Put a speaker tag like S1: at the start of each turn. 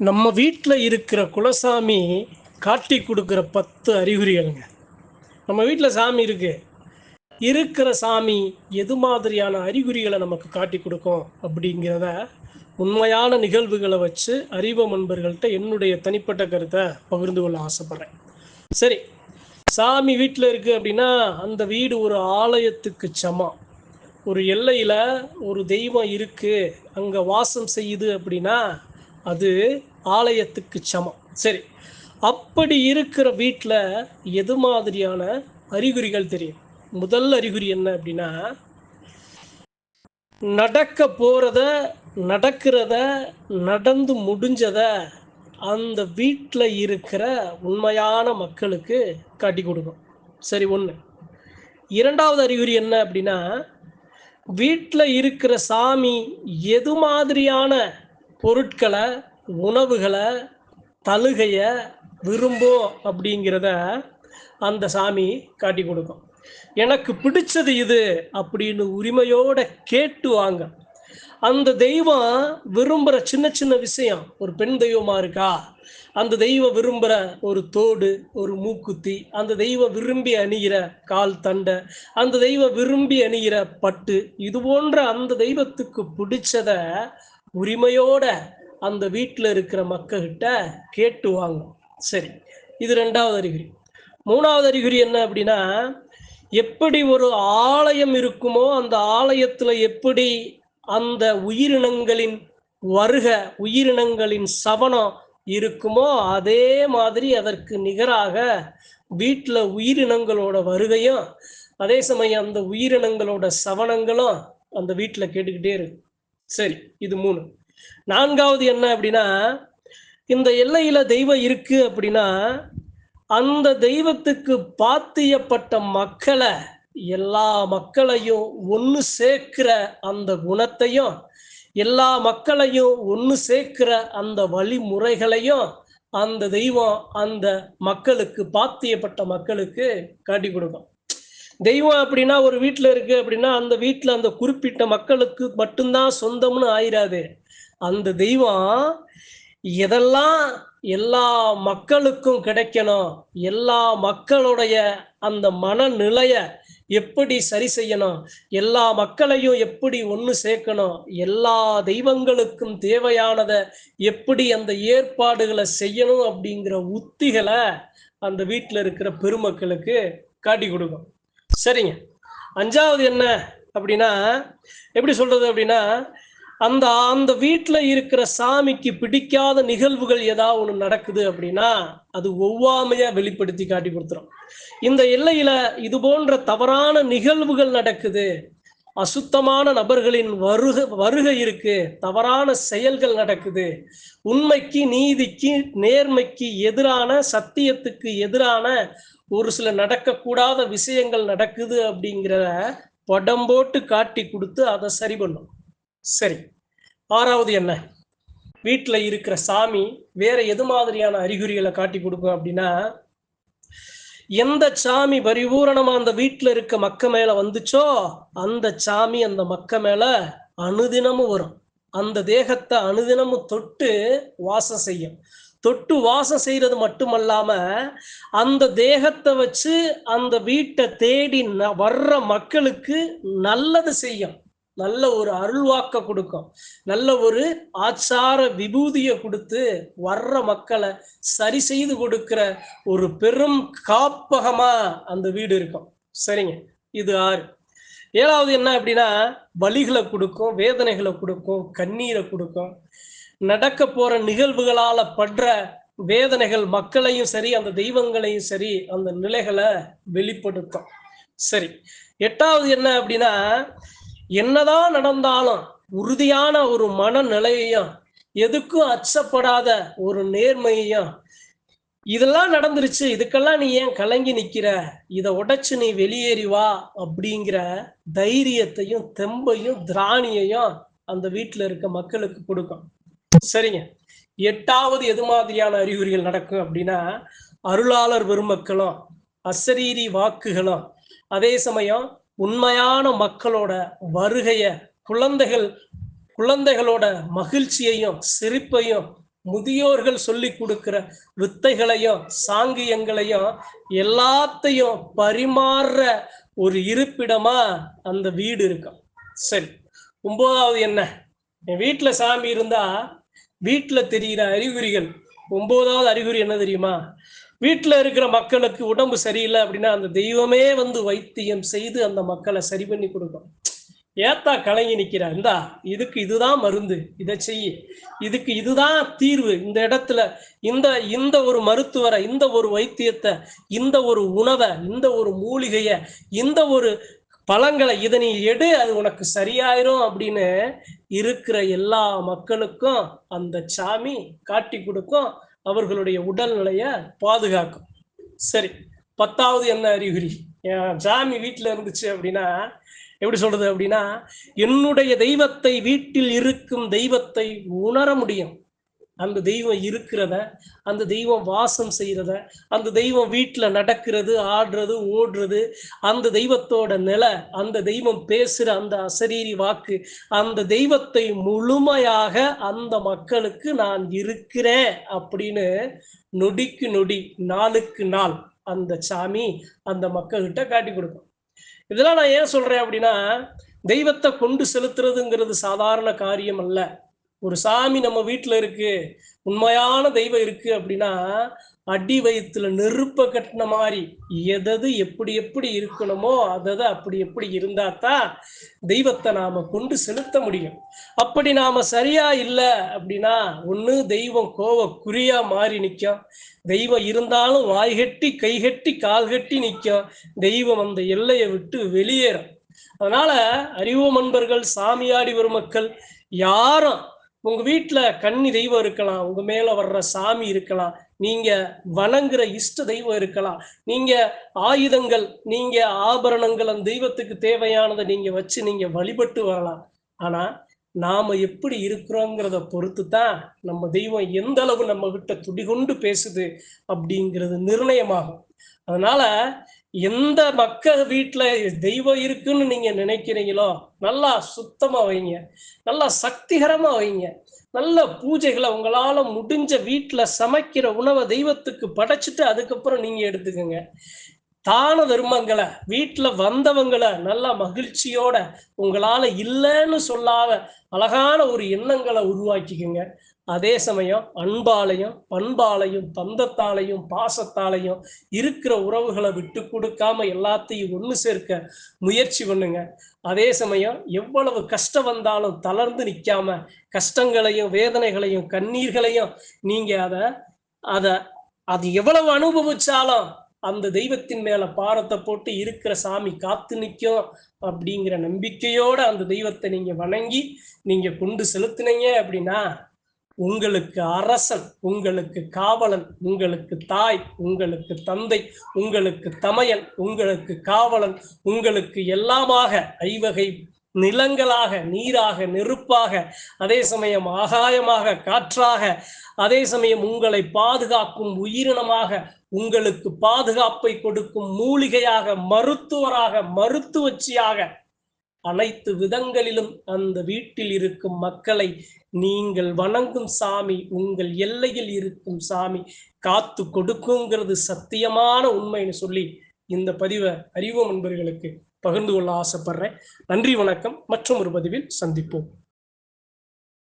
S1: நம்ம வீட்டில் இருக்கிற குலசாமி காட்டி கொடுக்குற பத்து அறிகுறிகள்ங்க. நம்ம வீட்டில் சாமி இருக்கு. இருக்கிற சாமி எது மாதிரியான அறிகுறிகளை நமக்கு காட்டி கொடுக்கும் அப்படிங்கிறத உண்மையான நிகழ்வுகளை வச்சு அறிவ நண்பர்கள்ட்ட என்னுடைய தனிப்பட்ட கருத்தை பகிர்ந்து கொள்ள ஆசைப்பட்றேன். சரி சாமி வீட்டில் இருக்குது அப்படின்னா அந்த வீடு ஒரு ஆலயத்துக்கு சமம். ஒரு எல்லையில் ஒரு தெய்வம் இருக்குது அங்கே வாசம் செய்யுது அப்படின்னா அது ஆலயத்துக்கு சமம். சரி. அப்படி இருக்கிற வீட்டில் எது மாதிரியான அறிகுறிகள் தெரியும்? முதல் அறிகுறி என்ன அப்படின்னா நடக்க போகிறத நடக்கிறத நடந்து முடிஞ்சத அந்த வீட்டில் இருக்கிற உண்மையான மக்களுக்கு காட்டி கொடுக்கும் சரி ஒன்று இரண்டாவது அறிகுறி என்ன அப்படின்னா வீட்டில் இருக்கிற சாமி எது மாதிரியான பொருட்களை உணவுகளை தழுகையை விரும்பும் அப்படிங்கிறத அந்த சாமி காட்டி கொடுக்கும். எனக்கு பிடிச்சது இது அப்படின்னு உரிமையோட கேட்டு வாங்க. அந்த தெய்வம் விரும்புகிற சின்ன சின்ன விஷயம் ஒரு பெண் தெய்வமாக இருக்கா? அந்த தெய்வம் விரும்புகிற ஒரு தோடு ஒரு மூக்குத்தி அந்த தெய்வம் விரும்பி அணிகிற கால் தண்டை அந்த தெய்வம் விரும்பி அணிகிற பட்டு இது போன்ற அந்த தெய்வத்துக்கு பிடிச்சத உரிமையோட அந்த வீட்டில் இருக்கிற மக்கள்கிட்ட கேட்டு வாங்க. சரி இது ரெண்டாவது அறிகுறி. மூணாவது அறிகுறி என்ன அப்படின்னா எப்படி ஒரு ஆலயம் இருக்குமோ அந்த ஆலயத்தில் எப்படி அந்த உயிரினங்களின் வருக உயிரினங்களின் சவனம் இருக்குமோ அதே மாதிரி அதற்கு நிகராக வீட்டில் உயிரினங்களோட வருகையும் அதே சமயம் அந்த உயிரினங்களோட சவனங்களும் அந்த வீட்டில் கேட்டுக்கிட்டே இருக்கு. சரி இது மூணு. நான்காவது என்ன அப்படின்னா இந்த எல்லையில தெய்வம் இருக்கு அப்படின்னா அந்த தெய்வத்துக்கு பாத்தியப்பட்ட மக்களை எல்லா மக்களையும் ஒன்று சேர்க்கிற அந்த குணத்தையும் எல்லா மக்களையும் ஒன்று சேர்க்கிற அந்த வழிமுறைகளையும் அந்த தெய்வம் அந்த மக்களுக்கு பாத்தியப்பட்ட மக்களுக்கு காட்டி கொடுக்கும். தெய்வம் அப்படின்னா ஒரு வீட்டில் இருக்கு அப்படின்னா அந்த வீட்டில் அந்த குறிப்பிட்ட மக்களுக்கு மட்டும்தான் சொந்தம்னு ஆயிராது. அந்த தெய்வம் எதெல்லாம் எல்லா மக்களுக்கும் கிடைக்கணும் எல்லா மக்களுடைய அந்த மனநிலைய எப்படி சரி செய்யணும் எல்லா மக்களையும் எப்படி ஒன்று சேர்க்கணும் எல்லா தெய்வங்களுக்கும் தேவையானதை எப்படி அந்த ஏற்பாடுகளை செய்யணும் அப்படிங்கிற உத்திகளை அந்த வீட்டில் இருக்கிற பெருமக்களுக்கு காட்டி கொடுக்கும். சரிங்க. அஞ்சாவது என்ன அப்படின்னா எப்படி சொல்றது அப்படின்னா அந்த அந்த வீட்டில் இருக்கிற சாமிக்கு பிடிக்காத நிகழ்வுகள் ஏதாவது ஒன்று நடக்குது அப்படின்னா அது ஒவ்வாமையா வெளிப்படுத்தி காட்டி கொடுத்துரும். இந்த எல்லையில இது போன்ற தவறான நிகழ்வுகள் நடக்குது. அசுத்தமான நபர்களின் வருக வருகை இருக்கு. தவறான செயல்கள் நடக்குது. உண்மைக்கு நீதிக்கு நேர்மைக்கு எதிரான சத்தியத்துக்கு எதிரான ஒரு சில நடக்கக்கூடாத விஷயங்கள் நடக்குது அப்படிங்கிறத படம் போட்டு காட்டி கொடுத்து அதை சரி பண்ணும். சரி. ஆறாவது என்ன? வீட்டில் இருக்கிற சாமி வேற எது மாதிரியான அறிகுறிகளை காட்டி கொடுக்கும் அப்படின்னா எந்த சாமி பரிபூரணமாக அந்த வீட்டில் இருக்க மக்க மேல வந்துச்சோ அந்த சாமி அந்த மக்க மேல அனுதினமும் வரும். அந்த தேகத்தை அனுதினமும் தொட்டு வாசம் செய்யும். தொட்டு வாசம் செய்கிறது மட்டுமல்லாம அந்த தேகத்தை வச்சு அந்த வீட்டை தேடி ந- வர்ற மக்களுக்கு நல்லது செய்யும். நல்ல ஒரு அருள்வாக்க கொடுக்கும். நல்ல ஒரு ஆச்சார விபூதியை கொடுத்து வர்ற மக்களை சரி செய்து கொடுக்கிற ஒரு பெரும் காப்பகமா அந்த வீடு இருக்கும். சரிங்க. இது ஆறு. ஏழாவது என்ன அப்படின்னா வலிகளை கொடுக்கும் வேதனைகளை கொடுக்கும் கண்ணீரை கொடுக்கும். நடக்க போற நிகழ்வுகளால படுற வேதனைகள் மக்களையும் சரி அந்த தெய்வங்களையும் சரி அந்த நிலைகளை வெளிப்படுத்தும். சரி எட்டாவது என்ன அப்படின்னா என்னதான் நடந்தாலும் உறுதியான ஒரு மனநிலையையும் எதுக்கும் அச்சப்படாத ஒரு நேர்மையையும் இதெல்லாம் நடந்துருச்சு இதுக்கெல்லாம் நீ ஏன் கலங்கி நிக்கிற? இதை உடைச்சு நீ வெளியேறி வா அப்படிங்கிற தைரியத்தையும் தெம்பையும் திராணியையும் அந்த வீட்டில் இருக்க மக்களுக்கு கொடுக்கும். சரிங்க. எட்டாவது எது மாதிரியான அறிகுறிகள் நடக்கும் அப்படின்னா அருளாளர் பெருமக்களும் அசரீரி வாக்குகளும் அதே சமயம் உண்மையான மக்களோட வருகைய குழந்தைகள் குழந்தைகளோட மகிழ்ச்சியையும் சிரிப்பையும் முதியோர்கள் சொல்லி கொடுக்கிற வித்தைகளையும் சாங்கியங்களையும் எல்லாத்தையும் பரிமாறுற ஒரு இருப்பிடமா அந்த வீடு இருக்கும். சரி. ஒன்பதாவது என்ன? என் வீட்டுல சாமி இருந்தா வீட்டுல தெரிகிற அறிகுறிகள். ஒன்பதாவது அறிகுறி என்ன தெரியுமா? வீட்டுல இருக்கிற மக்களுக்கு உடம்பு சரியில்லை அப்படின்னா அந்த தெய்வமே வந்து வைத்தியம் செய்து அந்த மக்களை சரி பண்ணி கொடுக்கும். ஏத்தா கலங்கி நிற்கிறா இந்தா இதுக்கு இதுதான் மருந்து. இதை செய்ய. இதுக்கு இதுதான் தீர்வு. இந்த இடத்துல இந்த இந்த ஒரு மருத்துவரை இந்த ஒரு வைத்தியத்தை இந்த ஒரு உணவை இந்த ஒரு மூலிகையை இந்த ஒரு பழங்களை இதை நீ எடு அது உனக்கு சரியாயிரும் அப்படின்னு இருக்கிற எல்லா மக்களுக்கும் அந்த சாமி காட்டி கொடுக்கும் அவர்களுடைய உடல்நிலைய பாதுகாக்கும். சரி பத்தாவது என்ன அறிகுறி? என் சாமி வீட்டில் இருந்துச்சு அப்படின்னா எப்படி சொல்றது அப்படின்னா என்னுடைய தெய்வத்தை வீட்டில் இருக்கும் தெய்வத்தை உணர முடியும். அந்த தெய்வம் இருக்கிறத அந்த தெய்வம் வாசம் செய்கிறத அந்த தெய்வம் வீட்டில் நடக்கிறது ஆடுறது ஓடுறது அந்த தெய்வத்தோட நிலை அந்த தெய்வம் பேசுகிற அந்த அசரீரி வாக்கு அந்த தெய்வத்தை முழுமையாக அந்த மக்களுக்கு நான் இருக்கிறேன் அப்படின்னு நொடிக்கு நொடி நாளுக்கு நாள் அந்த சாமி அந்த மக்கள்கிட்ட காட்டி கொடுக்கும். இதெல்லாம் நான் ஏன் சொல்கிறேன் அப்படின்னா தெய்வத்தை கொண்டு செலுத்துறதுங்கிறது சாதாரண காரியம் அல்ல. ஒரு சாமி நம்ம வீட்டில் இருக்கு உண்மையான தெய்வம் இருக்கு அப்படின்னா அடி வயிற்றுல நெருப்ப கட்டின மாதிரி எதது எப்படி எப்படி இருக்கணுமோ அதது அப்படி எப்படி இருந்தா தான் தெய்வத்தை நாம கொண்டு செலுத்த முடியும். அப்படி நாம சரியா இல்லை அப்படின்னா ஒண்ணு தெய்வம் கோவ குறியா மாறி நிற்கும் தெய்வம் இருந்தாலும் வாய்கட்டி கைகட்டி கால்கட்டி நிற்கும் தெய்வம் அந்த எல்லையை விட்டு வெளியேறும். அதனால அறிவு மன்பர்கள் சாமியாடி வரும் மக்கள் யாரும் உங்க வீட்டுல கன்னி தெய்வம் இருக்கலாம் உங்க மேல வர்ற சாமி இருக்கலாம் நீங்க வணங்குற இஷ்ட தெய்வம் இருக்கலாம் நீங்க ஆயுதங்கள் நீங்க ஆபரணங்கள் அந்த தெய்வத்துக்கு தேவையானதை நீங்க வச்சு நீங்க வழிபட்டு வரலாம். ஆனா நாம எப்படி இருக்கிறோங்கிறத பொறுத்து தான் நம்ம தெய்வம் எந்த அளவு நம்ம கிட்ட துடிகொண்டு பேசுது அப்படிங்கிறது நிர்ணயமாகும். அதனால எந்த மக்கள் வீட்டில் தெய்வம் இருக்குன்னு நீங்க நினைக்கிறீங்களோ நல்லா சுத்தமா வைங்க. நல்லா சக்திகரமா வைங்க. நல்ல பூஜைகளை உங்களால முடிஞ்ச வீட்டில் சமைக்கிற உணவை தெய்வத்துக்கு படைச்சிட்டு அதுக்கப்புறம் நீங்க எடுத்துக்கோங்க. தான தர்மங்களை வீட்டில் வந்தவங்களை நல்லா மகிழ்ச்சியோட உங்களால இல்லைன்னு சொல்லாத அழகான ஒரு எண்ணங்களை உருவாக்கிக்கோங்க. அதே சமயம் அன்பாலையும் பண்பாலையும் பந்தத்தாலையும் பாசத்தாலையும் இருக்கிற உறவுகளை விட்டு கொடுக்காம எல்லாத்தையும் ஒன்று சேர்க்க முயற்சி பண்ணுங்க. அதே சமயம் எவ்வளவு கஷ்டம் வந்தாலும் தளர்ந்து நிற்காம கஷ்டங்களையும் வேதனைகளையும் கண்ணீர்களையும் நீங்க அதை அதை அது எவ்வளவு அனுபவிச்சாலும் அந்த தெய்வத்தின் மேல பாரத்தை போட்டு இருக்கிற சாமி காத்து நிற்கும் அப்படிங்கிற நம்பிக்கையோட அந்த தெய்வத்தை நீங்க வணங்கி நீங்க கொண்டு செலுத்தினீங்க அப்படின்னா உங்களுக்கு அரசன் உங்களுக்கு காவலன் உங்களுக்கு தாய் உங்களுக்கு தந்தை உங்களுக்கு தமையன் உங்களுக்கு காவலன் உங்களுக்கு எல்லாமாக ஐவகை நிலங்களாக நீராக நெருப்பாக அதே சமயம் ஆகாயமாக காற்றாக அதே சமயம் உங்களை பாதுகாக்கும் உயிரினமாக உங்களுக்கு பாதுகாப்பை கொடுக்கும் மூலிகையாக மருத்துவராக மருத்துவச்சியாக அனைத்து விதங்களிலும் அந்த வீட்டில் இருக்கும் மக்களை நீங்கள் வணங்கும் சாமி உங்கள் எல்லையில் இருக்கும் சாமி காத்து கொடுக்குங்கிறது சத்தியமான உண்மைன்னு சொல்லி இந்த பதிவை அறிவோம் நண்பர்களுக்கு பகிர்ந்து கொள்ள ஆசைப்படுறேன். நன்றி வணக்கம். மற்றும் ஒரு பதிவில் சந்திப்போம்.